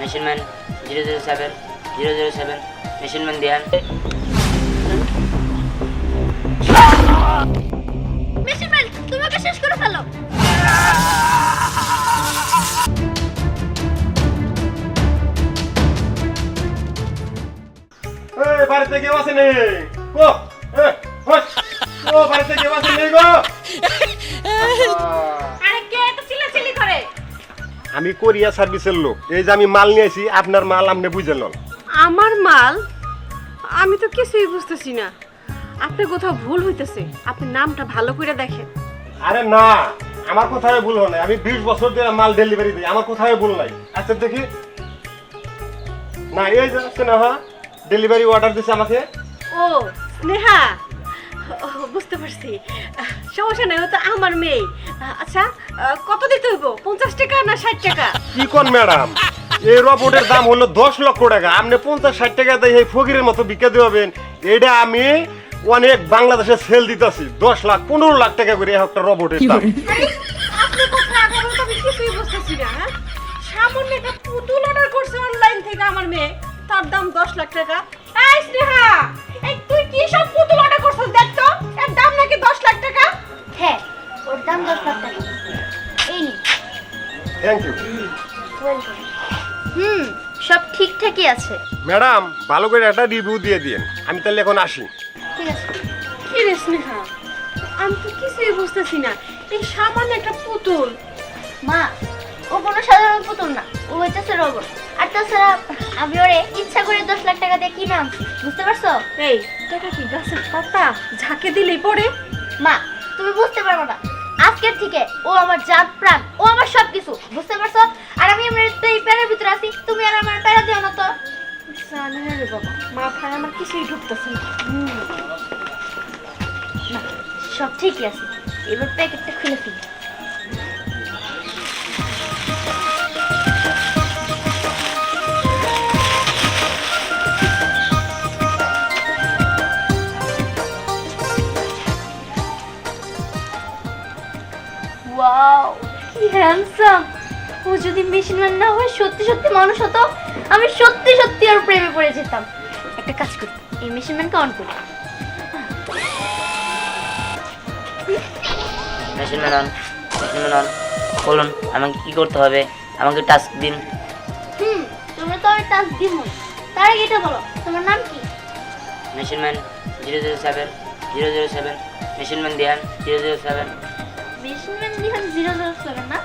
Machine man zero zero seven zero zero seven Diyan. শেষ করে ফেলো বাড়িতে কেউ হট। ও বাড়িতে কেউ আছে নেই গো? আমি কোরিয়া সার্ভিসের লোক। এই যে আমি মাল নিয়েছি আপনার মাল আপনি বুঝে লন আমার মাল? আমি তো কিছুই বুঝতেছি না। আপনি কোথাও ভুল হইতেছে। আপনি নামটা ভালো করে দেখেন। আরে না আমার কোথায় ভুল হয় আমি বিশ বছর ধরে মাল ডেলিভারি দিই আমার কোথায় ভুল নাই। আচ্ছা দেখি। না এই যে হ্যাঁ? ডেলিভারি অর্ডার দিছে আমাকে। ও স্নেহা! বুঝতে পারছি। সমস্যা নেই ও তো আমার মেয়ে। আচ্ছা কত দিতে হইব? পঞ্চাশ টাকা না ষাট টাকা? কি কোন ম্যাডাম? এই রবটের দাম হলো দশ লক্ষ টাকা। আপনি পঞ্চাশ ষাট টাকা দিয়ে এই ফকিরের মতো বিক্রি দেবেন এটা আমি অনেক বাংলাদেশে সেল দিতেছি। দশ লাখ পনেরো লাখ টাকা করে একটা রবটের দাম। হ্যাঁ? সামান্য একটা পুতুল অর্ডার করছে অনলাইন থেকে আমার মেয়ে। তার দাম দশ লাখ টাকা। এই স্নেহা এই তুই কি সব পুতুল অর্ডার করছিস দেখ তো? এর দাম নাকি দশ লাখ টাকা? হ্যাঁ ওর দাম দশ লাখ টাকা। এই নি। থ্যাংক ইউ ওয়েলকাম হুম সব ঠিকঠাকই আছে। ম্যাডাম ভালো করে একটা রিভিউ দিয়ে দিন আমি তাহলে এখন আসি। ঠিক আছে। কি রে স্নেহা? আমি তো কিছুই বুঝতেছি না। এই সামান্য একটা পুতুল। মা ও কোনো সাধারণ পুতুল না। ও হচ্ছে রবট। আর তাছাড়া আমি ওরে ইচ্ছা করে দশ লাখ টাকা দিয়ে কিনে আনছি বুঝতে পারছ? এই এটা কি গাছের পাতা? ঝাঁকে দিলেই পড়ে। মা তুমি বুঝতে পারব না। আজকের থেকে ও আমার জাত প্রাণ ও আমার সব কিছু বুঝতে পারছ? আর আমি আমার এই প্যারের ভিতরে আছি তুমি আর আমার প্যারা দিও না তো। জানি না রে বাবা মাথায় আমার কিছুই ঢুকতেছে না। সব ঠিকই আছে। এবার প্যাকেটটা খুলে ফেলি। ওয়াও কি হ্যান্ডসাম ও যদি মেশিন ম্যান না হয়ে সত্যি সত্যি মানুষ হতো। আমি সত্যি সত্যি ওর প্রেমে পড়ে যেতাম। একটা কাজ করি এই মেশিন ম্যানকে অন করি। Machine man on machine man on বলুন আমাকে কি করতে হবে? আমাকে টাস্ক দিন। হুম তোমরা তো আমার টাস্ক দিব তার আগে এটা বলো তোমার নাম কি? Machine man zero zero seven zero zero seven machine man Diyan zero zero seven machine man Dihan zero zero seven না?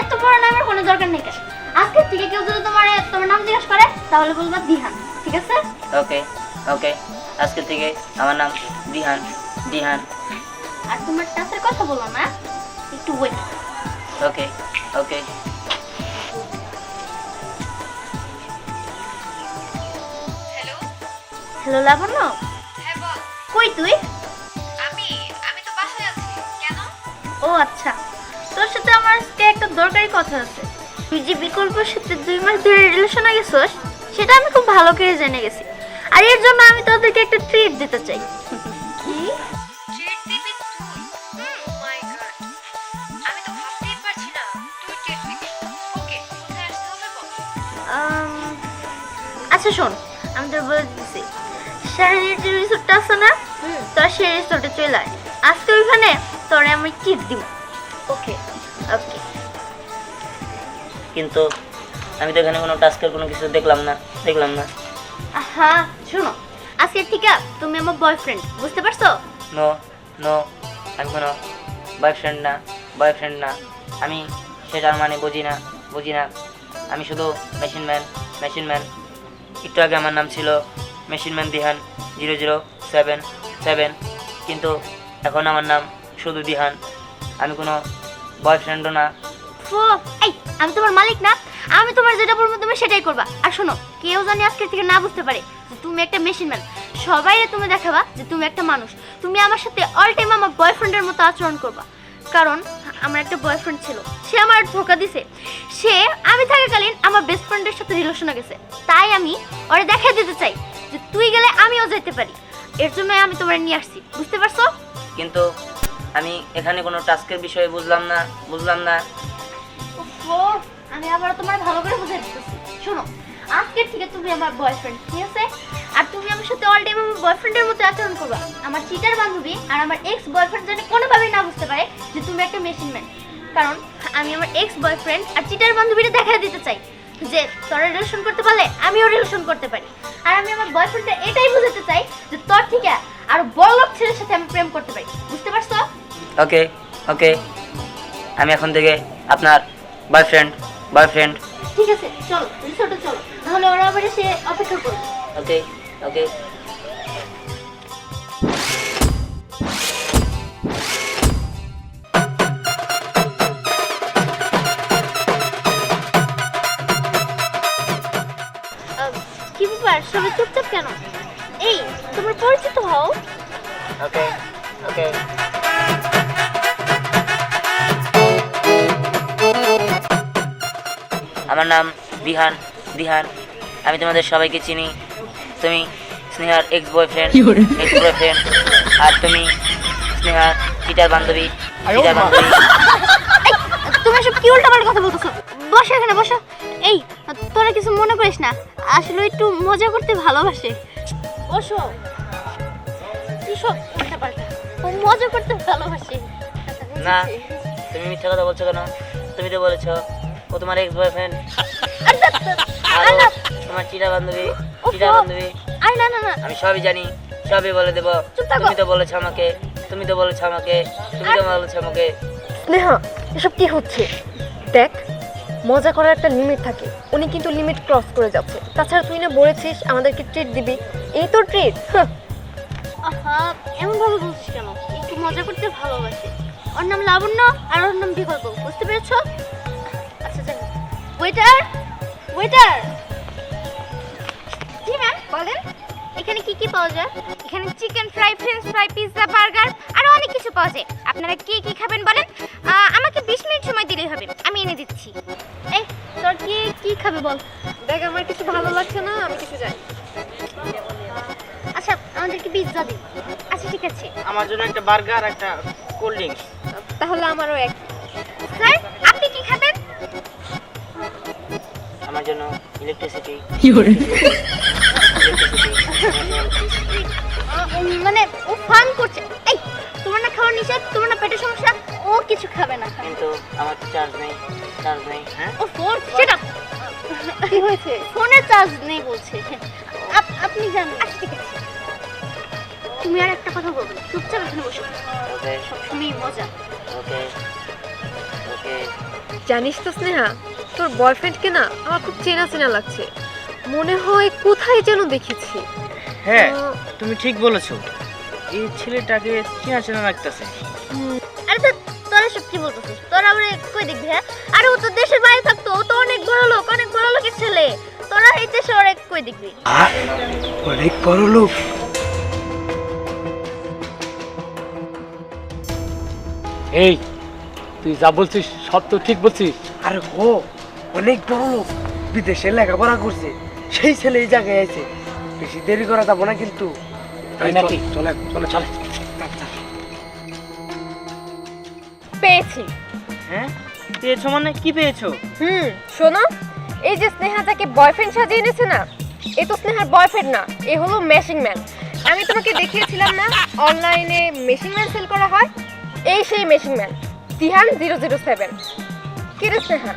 এত বড় নামের কোনো দরকার নেই কেন? আজকে থেকে কেউ যদি তোমার তোমার নাম জিজ্ঞাসা করে তাহলে বলবা দিহান ঠিক আছে? ওকে ওকে আজকে থেকে আমার নাম দিহান দিহান আর তোমার টাসের কথা বলো না একটু wait okay okay. Hello Labonno? কই তুই? ও আচ্ছা তোর সাথে আমার আজকে একটা দরকারি কথা আছে। তুই যে বিকল্পের সাথে দুই মাস ধরে রিলেশনে গেছিস সেটা আমি খুব ভালো করে জেনে গেছি। আর এর জন্য আমি তোদেরকে একটা ট্রিট দিতে চাই। কি? ট্রিট দিবি তুই? মাই গড আমি তো ভাবতেই পারছি না তুই ট্রিট দিবি। ওকে কোথায় আসতে হবে বল? আচ্ছা শোন আমি তোর বলে দিচ্ছি শাহিনীর যে রিসোর্টটা আছে না তোর সেই রিসোর্টে চলে আয়। আজকে ওইখানে তোরে আমি টিপ দিব। ওকে। ওকে। কিন্তু আমি তো এখানে কোনো টাস্কের কোনো কিছু দেখলাম না দেখলাম না। হ্যাঁ শোনো আজকে থেকে তুমি আমার বয়ফ্রেন্ড বুঝতে পারছ? নো নো আমি কোনো বয়ফ্রেন্ড না বয়ফ্রেন্ড না। আমি সেটার মানে বুঝি না বুঝি না। আমি শুধু মেশিন ম্যান মেশিন ম্যান একটু আগে আমার নাম ছিল machine man Dihan zero zero seven seven কিন্তু এখন আমার নাম শুধু দিহান। আমি কোনো বয়ফ্রেন্ডও না। ফো এই আমি তোমার মালিক না। আমি তোমার যেটা বলব তুমি সেটাই করবা। আর শোনো কেউ জানি আজকে থেকে না বুঝতে পারে যে তুমি একটা মেশিন ম্যান সবাই তুমি দেখাবা যে তুমি একটা মানুষ। তুমি আমার সাথে অল টাইম আমার বয়ফ্রেন্ডের মতো আচরণ করবা। কারণ আমার একটা বয়ফ্রেন্ড ছিল। সে আমার ধোকা দিছে। সে আমি থাকাকালীন আমার বেস্ট ফ্রেন্ডের সাথে রিলেশনে গেছে। তাই আমি ওরে দেখাই দিতে চাই যে তুই গেলে আমিও যেতে পারি। এর জন্য আমি তোমার নিয়ে আসছি। বুঝতে পারছ? কিন্তু আমি এখানে কোনো টাস্কের বিষয়ে বুঝলাম না বুঝলাম না। আমি আবার তোমার ভালো করে বুঝাই দিতেছি। শোনো আজকের থেকে তুমি আমার বয়ফ্রেন্ড ঠিক আছে? আর তুমি আমার সাথে অল টাইম আমার বয়ফ্রেন্ডের মতো আচরণ করবা। আমার চিটার বান্ধবী আর আমার এক্স বয়ফ্রেন্ড যেন কোনোভাবেই না বুঝতে পারে যে তুমি একটা মেশিন ম্যান কারণ আমি আমার এক্স বয়ফ্রেন্ড আর চিটার বান্ধবীরা দেখা দিতে চাই যে, তোরা রিলেশন করতে পারলে আমিও রিলেশন করতে পারি। আর আমি আমার বয়ফ্রেন্ডে এটাই বুঝাতে চাই যে, তোর থেকে আর বড় লোক ছেলের সাথে আমি প্রেম করতে পারি। বুঝতে পারছ? ওকে ওকে আমি এখন থেকে আপনার বয়ফ্রেন্ড বয়ফ্রেন্ড ঠিক আছে চলো রিসোর্টে চলো। তাহলে ওরা আবার এসে অপেক্ষা করবে। ওকে ওকে কি ব্যাপার? সবাই চুপচাপ কেন? এই তোমার পরিচিত হও। ওকে ওকে আমার নাম দিহান দিহান আমি তোমাদের সবাইকে চিনি। তুমি স্নেহার এক্স বয়ফ্রেন্ড এক্স বয়ফ্রেন্ড আর তুমি স্নেহার চিটার বান্ধবী চিটার বান্ধবী। তোমরা সব কি উল্টাপাল্টা কথা বলতেছো? বসো এখানে বসো। এই তোরা কিছু মনে করিস না। আসলে একটু মজা করতে ভালোবাসে। বসো। কি সব উল্টাপাল্টা? মজা করতে ভালোবাসে। না তুমি মিথ্যা কথা বলছো কেন? তুমি তো বলেছ ও তোমার এক্স বয়ফ্রেন্ড আর তোমার চিটা বান্ধবী চিটা বান্ধবী। আরে না না না। আমি সবই জানি সবই বলে দেবো। তুমি তো বলেছ আমাকে তুমি তো বলেছ আমাকে তুমি তো বলেছ আমাকে। স্নেহা এসব কি হচ্ছে? দেখ মজা করার একটা লিমিট থাকে। উনি কিন্তু লিমিট ক্রস করে যাচ্ছে। তাছাড়া তুই না বলেছিস আমাদেরকে ট্রিট দিবি। এই তো ট্রিট আহা এমন ভাবে বলছিস কেন? একটু মজা করতে ভালোবাসে। ওর নাম লাবণ্য আর ওর নাম বিকল্প বুঝতে পেরেছ? আচ্ছা যাই ওয়েটার ওয়েটার জি ম্যাম বলেন। এখানে কি কি পাওয়া যায়? এখানে chicken fry French fry pizza burger আরও অনেক কিছু পাওয়া যায়। আপনারা কি কি খাবেন বলেন? আমাকে বিশ মিনিট সময় দিলেই হবে। আমি এনে দিচ্ছি। এই তোর কি কি খাবে বল? দেখ আমার কিছু ভালো লাগছে না আমি কিছু যাই আচ্ছা আমাদেরকে পিৎজা দিন। আচ্ছা ঠিক আছে। আমার জন্য একটা বার্গার একটা কোল্ড ড্রিঙ্কস তাহলে আমারও এক জন্য ইলেকট্রিসিটি মানে ও ফান করছে। এই তোমার না খাওয়ার নিষেধ তোমার না পেটের সমস্যা ও কিছু খাবে না। কিন্তু আমার তো চার্জ নেই চার্জ নেই হ্যাঁ? ও ফোন সেটা কি হয়েছে? ফোনে চার্জ নেই বলছে। আপনি জানেন আচ্ছা ঠিক আছে তুমি আর একটা কথা বলবে। চুপচাপ এখানে বসো। ওকে। সবসময় মজা। ওকে ওকে। জানিস তো স্নেহা তোর বয়ফ্রেন্ডকে না আমার খুব চেনা চেনা লাগছে। মনে হয় কোথায় যেন দেখেছি। হ্যাঁ তুমি ঠিক বলেছ। এই ছেলেটাকে চেনা চেনা লাগতেছে। আরে তো তোরা সব কি বলতেছিস? তোরা আবার কই দেখবি হ্যাঁ? আরে ও তো দেশের বাইরে থাকতো ও তো অনেক বড় লোক অনেক বড় লোকের ছেলে। তোরা এই দেশে ওরে কই দেখবি? অনেক বড় লোক। এই তুই যা বলছিস সব তো ঠিক বলছিস। আরে ও অনেক বড় লোক। বিদেশে লেখাপড়া করছে। সেই ছেলে এই জায়গায় আছে। বেশি দেরি করা যাব না কিন্তু। তাই নাকি? চলে চলে চলে। পেয়েছি। হ্যাঁ? পেয়েছ মানে কি পেয়েছ? হুম শোনো এই যে স্নেহা যাকে বয়ফ্রেন্ড সাজিয়ে এনেছে না এ তো স্নেহার বয়ফ্রেন্ড না এ হলো মেশিং ম্যান আমি তোমাকে দেখিয়েছিলাম না অনলাইনে মেশিং ম্যান সেল করা হয় এই সেই machine man Tihan zero zero seven কিরে স্নেহা?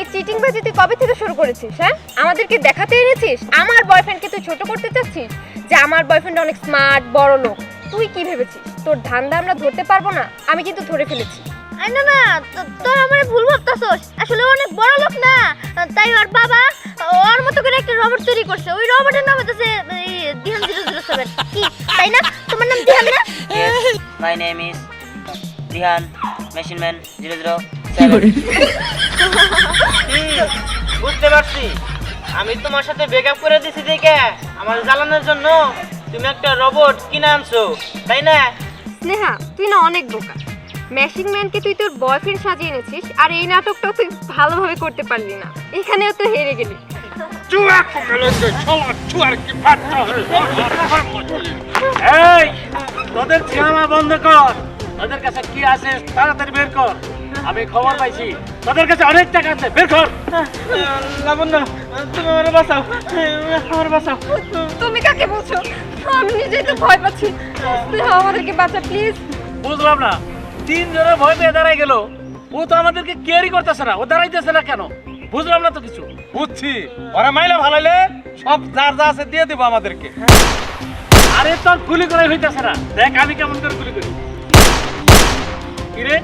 এই চিটিং বাজি তুই কবে থেকে শুরু করেছিস হ্যাঁ? আমাদেরকে দেখাতে এনেছিস? আমার বয়ফ্রেন্ডকে তুই ছোট করতে চাচ্ছিস? যে আমার বয়ফ্রেন্ড অনেক স্মার্ট বড় লোক। তুই কি ভেবেছিস? তোর ধান্দা আমরা ধরতে পারব না? আমি কিন্তু ধরে ফেলেছি। না না তোর আমার ভুল ভাবতাছস। আসলে অনেক বড় লোক না। তাই ওর বাবা ওর মতো করে একটা রবট তৈরি করছে। ওই রবটের নাম হচ্ছে দিহান জিরো জিরো সেভেন। কি? তাই না? তোমার নাম দিহান না? My name is Rihan machine man zero zero বুঝতে পারছি। আমি তোমার সাথে ব্রেকআপ করে দিছি দেখে আমার জ্বালানোর জন্য। তুমি একটা রোবট কিনে আনছো তাই না? স্নেহা তুই না অনেক বোকা। ম্যাশিং ম্যানকে তুই তোর বয়ফ্রেন্ড সাজিয়ে এনেছিস আর এই নাটকটাও তুই ভালোভাবে করতে পারলি না। এখানেও তো হেরে গেলি। এই তোদের খেলা বন্ধ কর। ওদের কাছে কি আছে তাড়াতাড়ি বের কর। আমি খবর পাইছি। তোদের কাছে অনেক টাকা আছে বের কর। লাবণ্য তুমি আমার বাঁচাও। আমার বাঁচাও। তুমি কাকে বলছো? আমি নিজেই তো ভয় পাচ্ছি। আমাদেরকে বাঁচা প্লিজ। বুঝলাম না। তিন জনের ভয় পেয়ে দাঁড়াই গেল। ও তো আমাদেরকে কেয়ারই করতেছে না ও দাঁড়াইতেছে না কেন? বুঝলাম না তো কিছু। বুঝছি। ওরা মাইলা ভালাইলে সব যার যা আছে দিয়ে দেবো আমাদেরকে। আরে তোর গুলি করে হইতেছে না। দেখ আমি কেমন করে গুলি করি। কিরে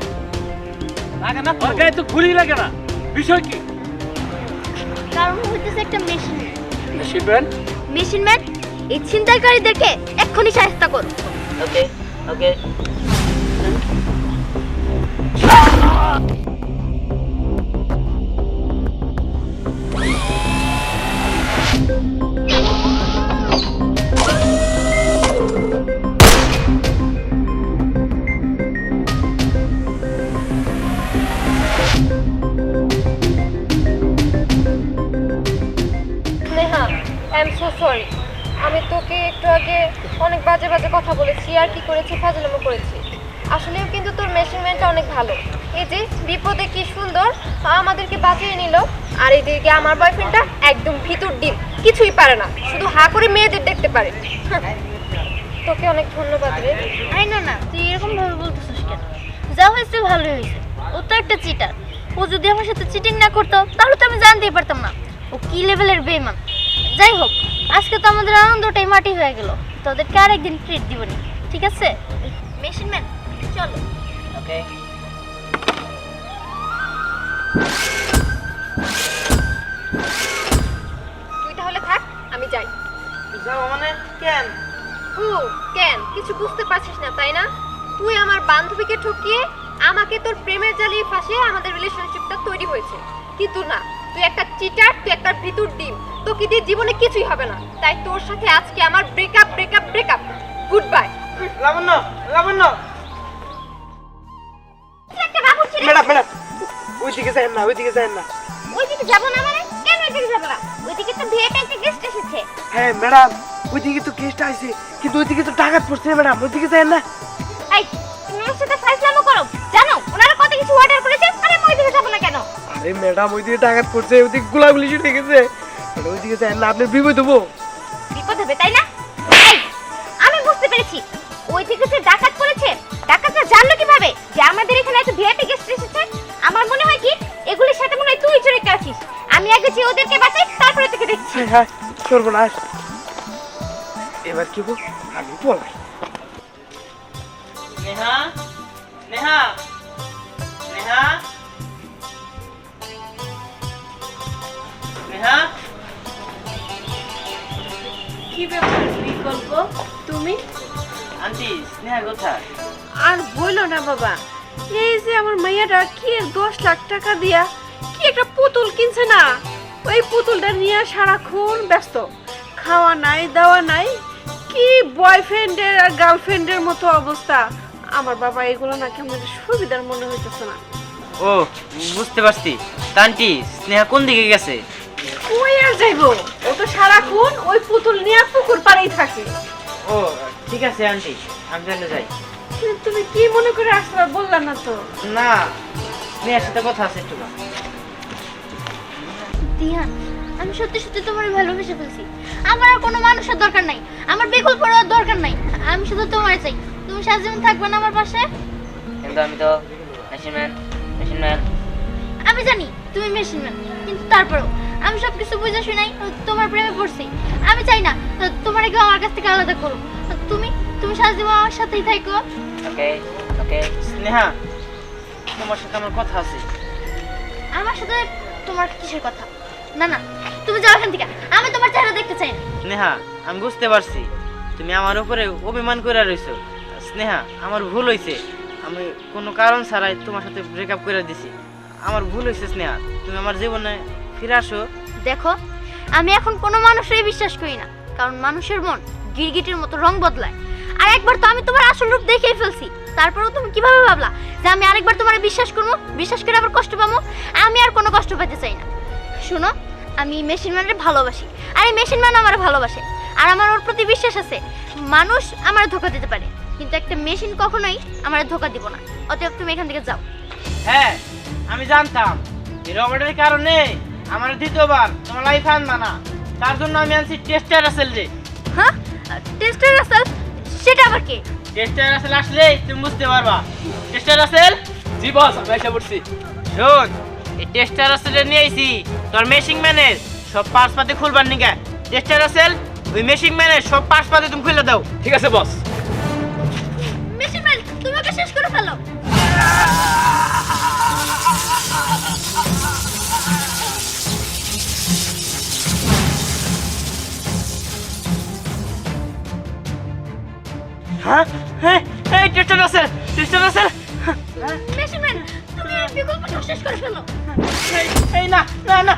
লাগে না ওর গায়ে তো গুলি লাগে না। বিষয় কি? কারণ হইতেছে একটা মেশিন শিবেন মেশিন ম্যান এই ছিনতাইকারীদেরকে এক্ষুনি সাহায্য করো। ওকে ওকে আমাদেরকে বাঁচিয়ে নিল। আর এদিকে আমার বয়ফ্রেন্ডটা একদম ভিতর ডিম। কিছুই পারে না। শুধু হা করে মেয়েদের দেখতে পারে। তোকে অনেক ধন্যবাদ রে। আরে না না তুই এরকম ভাবে বলতেছিস কেন? যা হয়েছে ভালোই হয়েছে। ও তো একটা চিটার ও যদি আমার সাথে চিটিং না করতো তাহলে তো আমি জানতেই পারতাম না। ও কি লেভেলের বেমান যাই হোক আজকে তো আমাদের আনন্দটাই মাটি হয়ে গেল। তোদেরকে আরেকদিন ট্রিট দিবনি ঠিক আছে? মেশিন ম্যান চলো। ওকে তুই তাহলে থাক আমি যাই। যাও মানে? কেন? ও কেন? কিছু বুঝতে পারছিস না তাই না? তুই আমার বান্ধবীকে ঠকিয়ে আমাকে তোর প্রেমের জ্বালিয়ে ফাঁসিয়ে আমাদের রিলেশনশিপটা তৈরি হয়েছে। কিন্তু না তুই একটা চিটার তুই একটা ভিতর ডিম। তোকে দিয়ে জীবনে কিছুই হবে না। তাই তোর সাথে আজকে আমার breakup breakup breakup goodbye Labonno Labonno! ওইদিকে যাই না ওইদিকে যাই না। ওইদিকে যাব না মানে? কেন ওইদিকে যাব না? ওইদিকে তো ভিআইপি একটা গেস্ট এসেছে। হ্যাঁ ম্যাডাম ওইদিকে তো কেসটা আছে কিন্তু ওইদিকে তো ডাকাত পড়ছে ম্যাডাম ওইদিকে যাই না। এই তুমি ওর সাথে ফাইজলামো করো। জানো ওনারা কত কিছু অর্ডার করেছে আরে আমি ওইদিকে যাব না কেন? আরে ম্যাডাম ওইদিকে ডাকাত পড়ছে ওইদিকে গোলাগুলি শুরু হয়ে গেছে। আরে ওইদিকে যাই না আপনার বিপদ হব। বিপদ হবে তাই না? এই আমি বুঝতে পেরেছি। ওই থেকে যে ডাকাত করেছে ডাকাতরা জানলো কীভাবে যে আমাদের এখানে একটা ভিআইপি গেস্ট এসেছে? আমার আগে ওদেরকে বাঁচাই তারপরে তোকে দেখছি। হ্যাঁ হ্যাঁ সর্বনাশ এবার কি বল? আমি বলাই নেহা নেহা নেহা। নেহা। কি ব্যাপার বিকল্প? তুমি? আন্টি স্নেহা কোথায়? আর বইলো না বাবা। এই যে আমার মাইয়াটা কি দশ লাখ টাকা দিয়া কি একটা পুতুল কিনছে না? ওই পুতুলটা নিয়ে সারাক্ষণ ব্যস্ত। খাওয়া নাই দাওয়া নাই কি বয়ফ্রেন্ডের আর গার্লফ্রেন্ডের মতো অবস্থা। আমার বাবা এগুলো নাকি আমাদের সুবিধার মনে হইতেছে না। ও বুঝতে পারছি। আন্টি স্নেহা কোন দিকে গেছে? কই আর যাইবো? ও তো সারাক্ষণ ওই পুতুল নিয়ে পুকুর পাড়েই থাকে। ও ঠিক আছে আন্টি আমি তাহলে যাই। তুমি কি মনে করে আসলে বললাম না তো? না স্নেহার সাথে কথা আছে একটু। দিহান আমি সত্যি সত্যি তোমার ভালোবেসে ফেলছি। আমার আর কোনো মানুষের দরকার নাই। আমার বেকুল পড়ার দরকার নাই। আমি শুধু তোমার চাই। তুমি সারাজীবন থাকবে না আমার পাশে? কিন্তু আমি তো মেশিন ম্যান মেশিন ম্যান আমি জানি তুমি মেশিন ম্যান কিন্তু তারপরেও আমি সব কিছু বুঝে শুনাই তোমার প্রেমে পড়ছি। আমি চাই না তোমার কেউ আমার কাছ থেকে আলাদা করো তুমি তুমি সারাজীবন আমার সাথেই থাকো। ওকে ওকে। স্নেহা তোমার সাথে আমার কথা আছে। আমার সাথে তোমার কিসের কথা? না না তুমি যাও এখান থেকে। আমি তোমার চেহারা দেখতে চাই না। স্নেহা আমি বুঝতে পারছি। তুমি আমার উপরে অভিমান করে রইছো। স্নেহা আমার ভুল হয়েছে আমি কোনো কারণ ছাড়াই তোমার সাথে ব্রেকআপ করে দিছি। আমার ভুল হয়েছে স্নেহা। তুমি আমার জীবনে ফিরে আসো। দেখো আমি এখন কোনো মানুষেরই বিশ্বাস করি না। কারণ মানুষের মন গিরগিটির মতো রং বদলায়। আর একবার তো আমি তোমার আসল রূপ দেখেই ফেলছি। তারপরেও তুমি কীভাবে ভাবলা যে আমি আরেকবার তোমার বিশ্বাস করব? বিশ্বাস করে আবার কষ্ট পাবো? আমি আর কোনো কষ্ট পেতে চাই না। শোনো আমি মেশিন ম্যানের ভালোবাসি। আর এই মেশিন ম্যান আমার ভালোবাসে। আর আমার ওর প্রতি বিশ্বাস আছে মানুষ আমার ধোকা দিতে পারে। কিন্তু একটা মেশিন কখনোই আমার ধোকা দিব না। অতএব তুমি এখান থেকে যাও। হ্যাঁ আমি জানতাম। এই রবটের কারণে আমার দ্বিতীয়বার তোমার লাইফ আনবা না। তার জন্য আমি আনছি টেস্টার আসেল রে। হ্যাঁ? টেস্টার রাসেল সেটা আবার কে? টেস্টার আসেল আসলেই তুমি বুঝতে পারবা। টেস্টার আসেল জি বস আমি এসে পড়ছি শোন এই টেস্টার আসেল নিয়ে আইছি তোর মেশিং ম্যানের সব পার্টস পাতি খুলবার নিকা টেস্টার আসেল ওই মেশিং ম্যানের সব পার্টস পাতি তুমি খুলে দাও। ঠিক আছে বস মেশিন ম্যান তুমি ওকে শেষ করে ফেলো। হ্যাঁ হ্যাঁ এই টেস্টার আসেল টেস্টার আসেল মেশিন বিকল্পটা শেষ করে ফেলো এই না না না